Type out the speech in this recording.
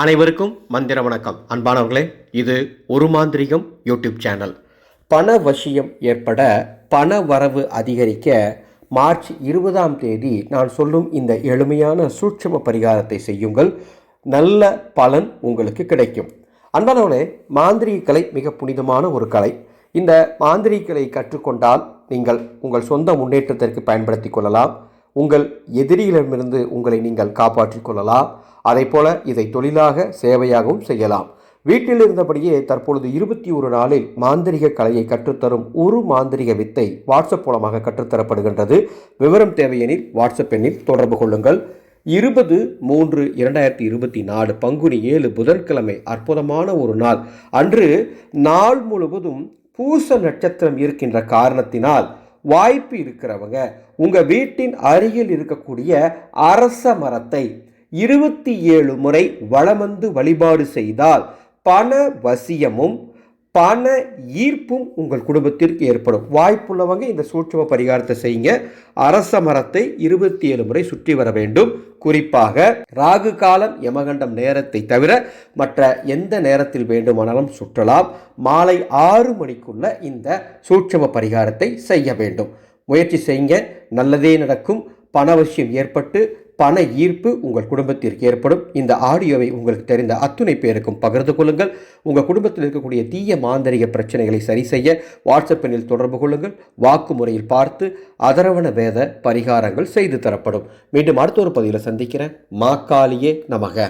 அனைவருக்கும் மந்திர வணக்கம். அன்பானவர்களே இது ஒரு மாந்திரிகம் யூடியூப் சேனல். பண வசியம் ஏற்பட பண வரவு அதிகரிக்க மார்ச் இருபதாம் தேதி நான் சொல்லும் இந்த எளிமையான சூட்சும பரிகாரத்தை செய்யுங்கள். நல்ல பலன் உங்களுக்கு கிடைக்கும். அன்பானவர்களே மாந்திரீக கலை மிக புனிதமான ஒரு கலை. இந்த மாந்திரிக கலை கற்றுக்கொண்டால் நீங்கள் உங்கள் சொந்த முன்னேற்றத்திற்கு பயன்படுத்திக் கொள்ளலாம். உங்கள் எதிரிகளிடமிருந்து உங்களை நீங்கள் காப்பாற்றிக் கொள்ளலாம். அதைப்போல இதை தொழிலாக சேவையாகவும் செய்யலாம். வீட்டில் இருந்தபடியே தற்பொழுது இருபத்தி ஒரு நாளில் மாந்திரிக கலையை கற்றுத்தரும் ஒரு மாந்திரிக வித்தை வாட்ஸ்அப் மூலமாக கற்றுத்தரப்படுகின்றது. விவரம் தேவையெனில் வாட்ஸ்அப் எண்ணில் தொடர்பு கொள்ளுங்கள். இருபது மூன்று இரண்டாயிரத்தி இருபத்தி நாலு பங்குனி ஏழு புதன்கிழமை அற்புதமான ஒரு நாள். அன்று நாள் முழுவதும் பூச நட்சத்திரம் இருக்கின்ற காரணத்தினால் வாய்ப்பு இருக்கிறவங்க உங்கள் வீட்டின் அருகில் இருக்கக்கூடிய அரச மரத்தை இருபத்தி ஏழு முறை வளமந்து வழிபாடு செய்தால் பண வசியமும் பண ஈர்ப்பும் உங்கள் குடும்பத்திற்கு ஏற்படும். வாய்ப்புள்ளவங்க இந்த சூட்சம பரிகாரத்தை செய்யுங்க. அரச மரத்தை இருபத்தி ஏழு முறை சுற்றி வர வேண்டும். குறிப்பாக ராகு காலம் யமகண்டம் நேரத்தை தவிர மற்ற எந்த நேரத்தில் வேண்டுமானாலும் சுற்றலாம். மாலை ஆறு மணிக்குள்ள இந்த சூட்சம பரிகாரத்தை செய்ய வேண்டும். முயற்சி செய்யுங்க. நல்லதே நடக்கும். பணவசியம் ஏற்பட்டு பண ஈர்ப்பு உங்கள் குடும்பத்திற்கு ஏற்படும். இந்த ஆடியோவை உங்களுக்கு தெரிந்த அத்துணை பேருக்கும் பகிர்ந்து கொள்ளுங்கள். உங்கள் குடும்பத்தில் இருக்கக்கூடிய தீய மாந்தரிக பிரச்சனைகளை சரி செய்ய வாட்ஸ்அப்பினில் தொடர்பு கொள்ளுங்கள். வாக்குமுறையில் பார்த்து அதரவண வேத பரிகாரங்கள் செய்து தரப்படும். மீண்டும் அடுத்த ஒரு பதிவில் சந்திக்கிறேன். மாக்காளியே நமக.